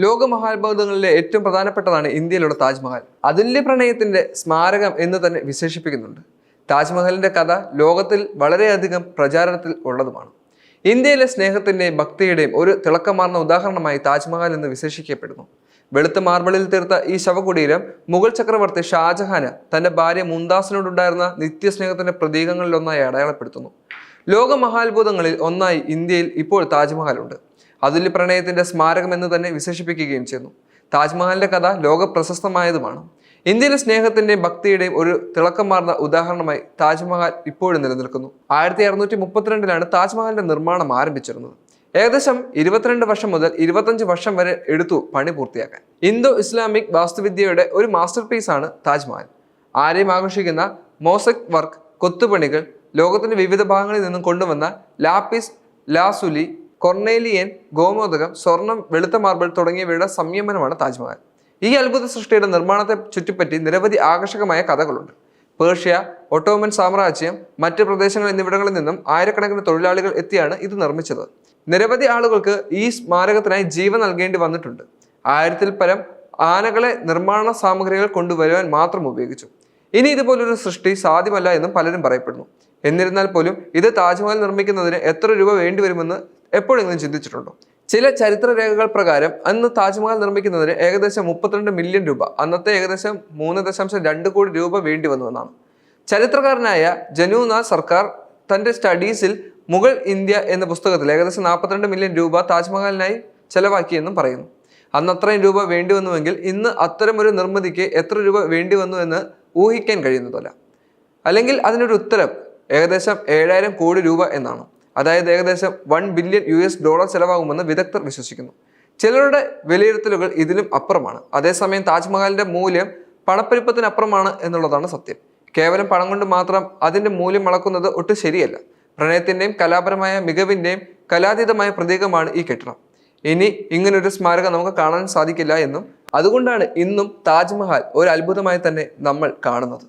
ലോക മഹാത്ഭുതങ്ങളിലെ ഏറ്റവും പ്രധാനപ്പെട്ടതാണ് ഇന്ത്യയിലുള്ള താജ്മഹൽ. അതുല്യ പ്രണയത്തിന്റെ സ്മാരകം എന്ന് തന്നെ വിശേഷിപ്പിക്കുന്നുണ്ട്. താജ്മഹലിന്റെ കഥ ലോകത്തിൽ വളരെയധികം പ്രചാരണത്തിൽ ഉള്ളതുമാണ്. ഇന്ത്യയിലെ സ്നേഹത്തിന്റെയും ഭക്തിയുടെയും ഒരു തിളക്കമാർന്ന ഉദാഹരണമായി താജ്മഹൽ എന്ന് വിശേഷിക്കപ്പെടുന്നു. വെളുത്ത മാർബിളിൽ തീർത്ത ഈ ശവകുടീരം മുഗൾ ചക്രവർത്തി ഷാജഹാന് തന്റെ ഭാര്യ മുംതാസിനോടുണ്ടായിരുന്ന നിത്യസ്നേഹത്തിന്റെ പ്രതീകങ്ങളിലൊന്നായി അടയാളപ്പെടുത്തുന്നു. ലോക മഹാത്ഭുതങ്ങളിൽ ഒന്നായി ഇന്ത്യയിൽ ഇപ്പോൾ താജ്മഹൽ ഉണ്ട് അതുല്യ പ്രണയത്തിന്റെ സ്മാരകം എന്ന് തന്നെ വിശേഷിപ്പിക്കുകയും ചെയ്യുന്നു. താജ്മഹലിന്റെ കഥ ലോക പ്രശസ്തമായതുമാണ് ഇന്ത്യയിലെ സ്നേഹത്തിന്റെയും ഭക്തിയുടെയും ഒരു തിളക്കം തിളക്കമാർന്ന ഉദാഹരണമായി താജ്മഹൽ ഇപ്പോഴും നിലനിൽക്കുന്നു. ആയിരത്തി അറുന്നൂറ്റി മുപ്പത്തിരണ്ടിലാണ് താജ്മഹലിന്റെ നിർമ്മാണം ആരംഭിച്ചിരുന്നത്. ഏകദേശം ഇരുപത്തിരണ്ട് വർഷം മുതൽ ഇരുപത്തഞ്ച് വർഷം വരെ എടുത്തു പണി പൂർത്തിയാക്കാൻ. ഇന്തോ ഇസ്ലാമിക് വാസ്തുവിദ്യയുടെ ഒരു മാസ്റ്റർ പീസാണ് താജ്മഹൽ. ആരെയും ആകർഷിക്കുന്ന മോസക് വർക്ക് കൊത്തുപണികൾ ലോകത്തിന്റെ വിവിധ ഭാഗങ്ങളിൽ നിന്നും കൊണ്ടുവന്ന ലാപ്പിസ് ലാസുലി കൊർണേലിയൻ ഗോമോദകം സ്വർണം വെളുത്ത മാർബിൾ തുടങ്ങിയവയുടെ സംയമനമാണ് താജ്മഹൽ. ഈ അത്ഭുത സൃഷ്ടിയുടെ നിർമ്മാണത്തെ ചുറ്റിപ്പറ്റി നിരവധി ആകർഷകമായ കഥകളുണ്ട്. പേർഷ്യ ഒട്ടോമൻ സാമ്രാജ്യം മറ്റ് പ്രദേശങ്ങൾ എന്നിവിടങ്ങളിൽ നിന്നും ആയിരക്കണക്കിന് തൊഴിലാളികൾ എത്തിയാണ് ഇത് നിർമ്മിച്ചത്. നിരവധി ആളുകൾക്ക് ഈ സ്മാരകത്തിനായി ജീവൻ നൽകേണ്ടി വന്നിട്ടുണ്ട്. ആയിരത്തിൽ പരം ആനകളെ നിർമ്മാണ സാമഗ്രികൾ കൊണ്ടുവരുവാൻ മാത്രം ഉപയോഗിച്ചു. ഇനി ഇതുപോലൊരു സൃഷ്ടി സാധ്യമല്ല എന്നും പലരും പറയപ്പെടുന്നു. എന്നിരുന്നാൽ പോലും ഇത് താജ്മഹൽ നിർമ്മിക്കുന്നതിന് എത്ര രൂപ വേണ്ടിവരുമെന്ന് എപ്പോഴെങ്കിലും ചിന്തിച്ചിട്ടുണ്ടോ? ചില ചരിത്രരേഖകൾ പ്രകാരം അന്ന് താജ്മഹൽ നിർമ്മിക്കുന്നതിന് ഏകദേശം മുപ്പത്തിരണ്ട് മില്യൺ രൂപ അന്നത്തെ ഏകദേശം മൂന്ന് ദശാംശം രണ്ട് കോടി രൂപ വേണ്ടി വന്നുവെന്നാണ് ചരിത്രകാരനായ ജനൂന സർക്കാർ തന്റെ സ്റ്റഡീസിൽ മുഗൾ ഇന്ത്യ എന്ന പുസ്തകത്തിൽ ഏകദേശം നാൽപ്പത്തിരണ്ട് മില്യൺ രൂപ താജ്മഹലിനായി ചെലവാക്കിയെന്നും പറയുന്നു. അന്ന് അത്രയും രൂപ വേണ്ടി വന്നുവെങ്കിൽ ഇന്ന് അത്തരമൊരു നിർമ്മിതിക്ക് എത്ര രൂപ വേണ്ടി വന്നു എന്ന് ഊഹിക്കാൻ കഴിയുന്നതല്ല. അല്ലെങ്കിൽ അതിനൊരു ഉത്തരം ഏകദേശം ഏഴായിരം കോടി രൂപ എന്നാണ്. അതായത് ഏകദേശം one billion U S dollar ചെലവാകുമെന്ന് വിദഗ്ധർ വിശ്വസിക്കുന്നു. ചിലരുടെ വിലയിരുത്തലുകൾ ഇതിലും അപ്പുറമാണ്. അതേസമയം താജ്മഹലിന്റെ മൂല്യം പണപ്പെരുപ്പത്തിനപ്പുറമാണ് എന്നുള്ളതാണ് സത്യം. കേവലം പണം കൊണ്ട് മാത്രം അതിന്റെ മൂല്യം അളക്കുന്നത് ഒട്ടും ശരിയല്ല. പ്രണയത്തിന്റെയും കലാപരമായ മികവിന്റെയും കലാതീതമായ പ്രതീകമാണ് ഈ കെട്ടിടം. ഇനി ഇങ്ങനൊരു സ്മാരകം നമുക്ക് കാണാൻ സാധിക്കില്ല എന്നും അതുകൊണ്ടാണ് ഇന്നും താജ്മഹൽ ഒരു അത്ഭുതമായി തന്നെ നമ്മൾ കാണുന്നത്.